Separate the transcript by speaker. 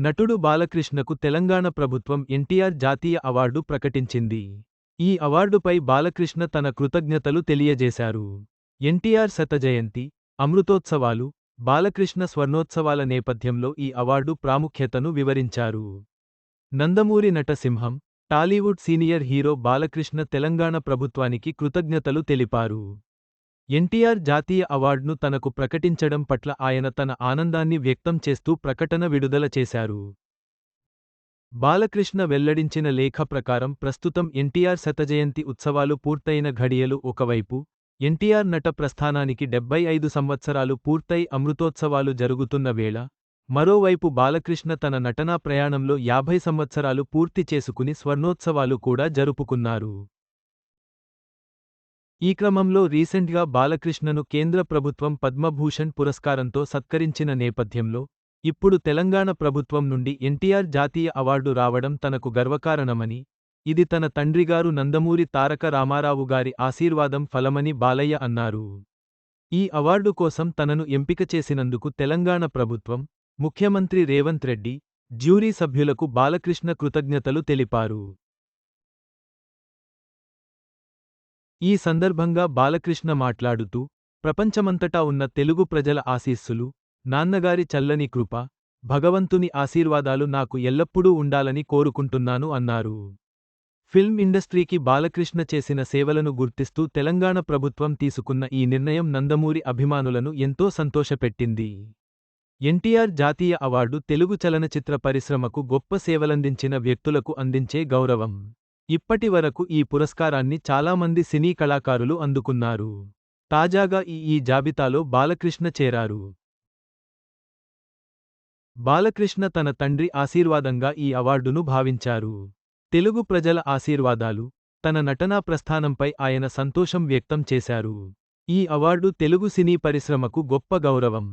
Speaker 1: నటుడు బాలకృష్ణకు తెలంగాణ ప్రభుత్వం ఎన్టీఆర్ జాతీయ అవార్డు ప్రకటించింది. ఈ అవార్డుపై బాలకృష్ణ తన కృతజ్ఞతలు తెలియజేశారు. ఎన్టీఆర్ శతజయంతి అమృతోత్సవాలు బాలకృష్ణ స్వర్ణోత్సవాల నేపథ్యంలో ఈ అవార్డు ప్రాముఖ్యతను వివరించారు. Nandamuri నటసింహం Tollywood senior hero Balakrishna Telangana ప్రభుత్వానికి కృతజ్ఞతలు తెలిపారు. ఎన్టీఆర్ జాతీయ అవార్డును తనకు ప్రకటించడం పట్ల ఆయన తన ఆనందాన్ని వ్యక్తం చేస్తూ ప్రకటన విడుదల చేశారు. బాలకృష్ణ వెల్లడించిన లేఖ ప్రకారం ప్రస్తుతం ఎన్టీఆర్ శతజయంతి ఉత్సవాలు పూర్తయిన ఘడియలు ఒకవైపు ఎన్టీఆర్ నట ప్రస్థానానికి డెబ్బై ఐదు సంవత్సరాలు పూర్తయి అమృతోత్సవాలు జరుగుతున్న వేళ మరోవైపు బాలకృష్ణ తన నటనా ప్రయాణంలో యాభై సంవత్సరాలు పూర్తి చేసుకుని స్వర్ణోత్సవాలు కూడా జరుపుకున్నారు. ఈ క్రమంలో రీసెంట్గా బాలకృష్ణను కేంద్ర ప్రభుత్వం పద్మభూషణ్ పురస్కారంతో సత్కరించిన నేపథ్యంలో ఇప్పుడు తెలంగాణ ప్రభుత్వం నుండి ఎన్టీఆర్ జాతీయ అవార్డు రావడం తనకు గర్వకారణమని ఇది తన తండ్రిగారు నందమూరి తారక రామారావు గారి ఆశీర్వాదం ఫలమని బాలయ్య అన్నారు. ఈ అవార్డు కోసం తనను ఎంపిక చేసినందుకు తెలంగాణ ప్రభుత్వం ముఖ్యమంత్రి రేవంత్ రెడ్డి జ్యూరీ సభ్యులకు బాలకృష్ణ కృతజ్ఞతలు తెలిపారు. ఈ సందర్భంగా బాలకృష్ణ మాట్లాడుతూ ప్రపంచమంతటా ఉన్న తెలుగు ప్రజల ఆశీస్సులు నాన్నగారి చల్లని కృప భగవంతుని ఆశీర్వాదాలు నాకు ఎల్లప్పుడూ ఉండాలని కోరుకుంటున్నాను అన్నారు. ఫిల్మ్ ఇండస్ట్రీకి బాలకృష్ణ చేసిన సేవలను గుర్తిస్తూ తెలంగాణ ప్రభుత్వం తీసుకున్న ఈ నిర్ణయం నందమూరి అభిమానులను ఎంతో సంతోషపెట్టింది. ఎన్టీఆర్ జాతీయ అవార్డు తెలుగు చలనచిత్ర పరిశ్రమకు గొప్ప సేవలందించిన వ్యక్తులకు అందించే గౌరవం. ఇప్పటి వరకు ఈ పురస్కారాన్ని చాలామంది సినీ కళాకారులు అందుకున్నారు. తాజాగా ఈ ఈ జాబితాలో బాలకృష్ణ చేరారు. బాలకృష్ణ తన తండ్రి ఆశీర్వాదంగా ఈ అవార్డును భావించారు. తెలుగు ప్రజల ఆశీర్వాదాలు తన నటనా ప్రస్థానంపై ఆయన సంతోషం వ్యక్తం చేశారు. ఈ అవార్డు తెలుగు సినీ పరిశ్రమకు గొప్ప గౌరవం.